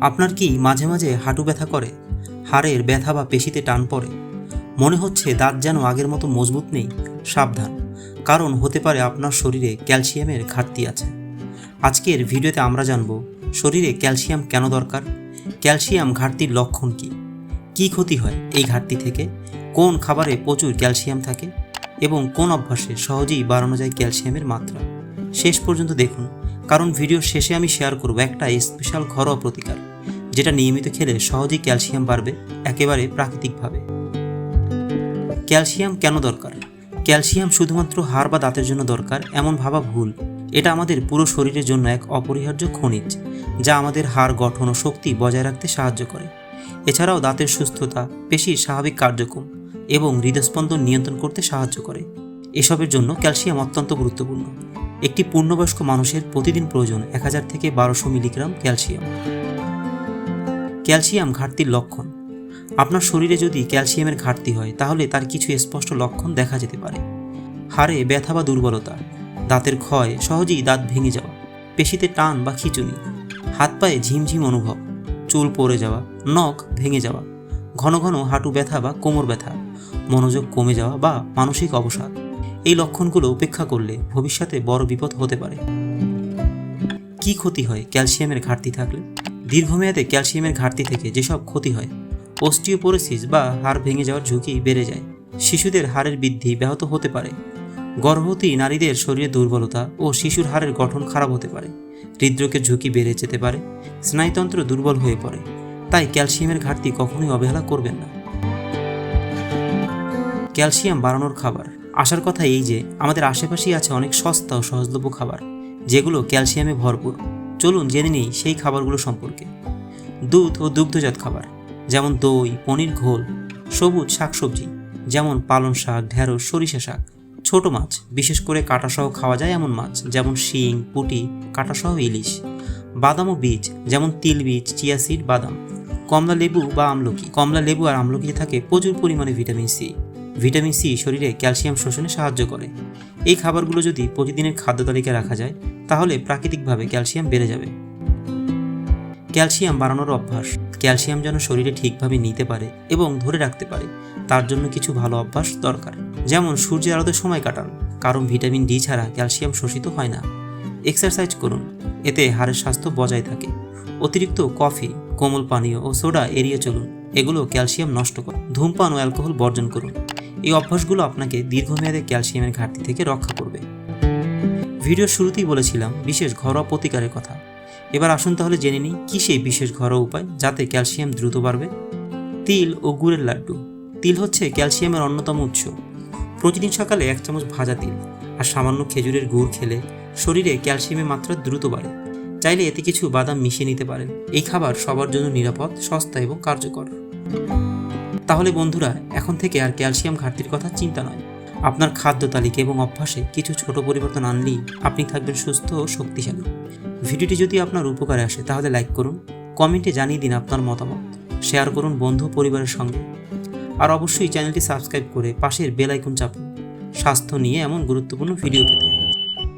আপনার কি মাঝে মাঝে হাঁটু ব্যথা করে? হাড়ের ব্যথা বা পেশিতে টান পড়ে। মনে হচ্ছে দাঁত যেন আগের মতো মজবুত নেই। সাবধান। কারণ হতে পারে আপনার শরীরে ক্যালসিয়ামের ঘাটতি আছে। আজকের ভিডিওতে আমরা জানব, শরীরে ক্যালসিয়াম কেন দরকার? ক্যালসিয়াম ঘাটতির লক্ষণ কী? কী ক্ষতি হয় এই ঘাটতি থেকে? কোন খাবারে প্রচুর ক্যালসিয়াম থাকে? এবং কোন অভ্যাসে সহজেই বাড়ানো যায় ক্যালসিয়ামের মাত্রা? শেষ পর্যন্ত দেখুন। কারণ ভিডিও শেষে আমি শেয়ার করব একটা স্পেশাল ঘরোয়া প্রতিকার, যেটা নিয়মিত খেলে সহজেই ক্যালসিয়াম বাড়বে একেবারে প্রাকৃতিকভাবে। ক্যালসিয়াম কেন দরকার? ক্যালসিয়াম শুধুমাত্র হাড় বা দাঁতের জন্য দরকার, এমন ভাবা ভুল। এটা আমাদের পুরো শরীরের জন্য এক অপরিহার্য খনিজ, যা আমাদের হাড় গঠন ও শক্তি বজায় রাখতে সাহায্য করে। এছাড়াও দাঁতের সুস্থতা, পেশির স্বাভাবিক কার্যক্রম এবং হৃদস্পন্দন নিয়ন্ত্রণ করতে সাহায্য করে। এসবের জন্য ক্যালসিয়াম অত্যন্ত গুরুত্বপূর্ণ। একটি পূর্ণবয়স্ক মানুষের প্রতিদিন প্রয়োজন এক হাজার থেকে বারোশো মিলিগ্রাম ক্যালসিয়াম। ক্যালসিয়াম ঘাটতির লক্ষণ। আপনার শরীরে যদি ক্যালসিয়ামের ঘাটতি হয়, তাহলে তার কিছু স্পষ্ট লক্ষণ দেখা যেতে পারে। হাড়ে ব্যথা বা দুর্বলতা, দাঁতের ক্ষয়, সহজেই দাঁত ভেঙে যাওয়া, পেশিতে টান বা খিচুনি, হাত পায়ে ঝিমঝিম অনুভব, চুল পড়ে যাওয়া, নখ ভেঙে যাওয়া, ঘন ঘন হাঁটু ব্যথা বা কোমর ব্যথা, মনোযোগ কমে যাওয়া বা মানসিক অবসাদ। এই লক্ষণগুলো উপেক্ষা করলে ভবিষ্যতে বড় বিপদ হতে পারে। কি ক্ষতি হয় ক্যালসিয়ামের ঘাটতি থাকলে? দীর্ঘমেয়াদে ক্যালসিয়ামের ঘাটতি থেকে যেসব ক্ষতি হয়, অস্টিওপোরোসিস বা হাড় ভেঙে যাওয়ার ঝুঁকি বেড়ে যায়। শিশুদের হাড়ের বৃদ্ধি ব্যাহত হতে পারে। গর্ভবতী নারীদের শরীরে দুর্বলতা ও শিশুর হাড়ের গঠন খারাপ হতে পারে। হৃদরোগের ঝুঁকি বেড়ে যেতে পারে। স্নায়ুতন্ত্র দুর্বল হয়ে পড়ে। তাই ক্যালসিয়ামের ঘাটতি কখনোই অবহেলা করবেন না। ক্যালসিয়াম বাড়ানোর খাবার আসার কথা এই যে, আমাদের আশেপাশেই আছে অনেক সস্তা ও সহজলভ্য খাবার, যেগুলো ক্যালসিয়ামে ভরপুর। চলুন জেনে নিই সেই খাবারগুলো সম্পর্কে। দুধ ও দুগ্ধজাত খাবার, যেমন দই, পনির, ঘোল, সবুজ শাকসবজি, যেমন পালং শাক ঢেঁড়স সরিষা শাক। ছোট মাছ, বিশেষ করে কাঁটাসহ খাওয়া যায় এমন মাছ, যেমন শিং, পুঁটি, কাঁটাসহ ইলিশ। বাদাম ও বীজ, যেমন তিল বীজ, চিয়া সিড, বাদাম। কমলা লেবু বা আমলকি, কমলা লেবু আর আমলকিতে থাকে প্রচুর পরিমাণে ভিটামিন সি। ভিটামিন সি শরীরে ক্যালসিয়াম শোষণে সাহায্য করে। এই খাবারগুলো যদি প্রতিদিনের খাদ্য তালিকায় রাখা যায়, তাহলে প্রাকৃতিকভাবে ক্যালসিয়াম বেড়ে যাবে। ক্যালসিয়াম বাড়ানোর অভ্যাস। ক্যালসিয়াম যেন শরীরে ঠিকভাবে নিতে পারে এবং ধরে রাখতে পারে, তার জন্য কিছু ভালো অভ্যাস দরকার। যেমন, সূর্যের আলোতে সময় কাটান, কারণ ভিটামিন ডি ছাড়া ক্যালসিয়াম শোষিত হয় না। এক্সারসাইজ করুন, এতে হাড়ের স্বাস্থ্য বজায় থাকে। অতিরিক্ত কফি, কোমল পানীয় ও সোডা এড়িয়ে চলুন, এগুলো ক্যালসিয়াম নষ্ট করে। ধূমপান ও অ্যালকোহল বর্জন করুন। এই অভ্যাসগুলো আপনাকে দীর্ঘমেয়াদে ক্যালসিয়ামের ঘাটতি থেকে রক্ষা করবে। ভিডিওর শুরুতেই বলেছিলাম বিশেষ ঘরোয়া প্রতিকারের কথা। এবার আসুন তাহলে জেনে নিই কী সেই বিশেষ ঘরোয়া উপায় যাতে ক্যালসিয়াম দ্রুত বাড়বে। তিল ও গুড়ের লাড্ডু। তিল হচ্ছে ক্যালসিয়ামের অন্যতম উৎস। প্রতিদিন সকালে এক চামচ ভাজা তিল আর সামান্য খেজুরের গুড় খেলে শরীরে ক্যালসিয়ামের মাত্রা দ্রুত বাড়ে। চাইলে এতে কিছু বাদাম মিশিয়ে নিতে পারেন। এই খাবার সবার জন্য নিরাপদ, সস্তা এবং কার্যকর। তাহলে বন্ধুরা, এখন থেকে আর ক্যালসিয়াম ঘাটতির কথা চিন্তা নয়। আপনার খাদ্য তালিকা এবং অভ্যাসে কিছু ছোট পরিবর্তন আনলেই আপনি থাকবেন সুস্থ ও শক্তিশালী। ভিডিওটি যদি আপনার উপকারে আসে, তাহলে লাইক করুন কমেন্টে জানিয়ে দিন আপনার মতামত। শেয়ার করুন বন্ধু পরিবারের সঙ্গে। আর অবশ্যই চ্যানেলটি সাবস্ক্রাইব করে পাশের বেল আইকন চাপুন। স্বাস্থ্য নিয়ে এমন গুরুত্বপূর্ণ ভিডিও পেতে।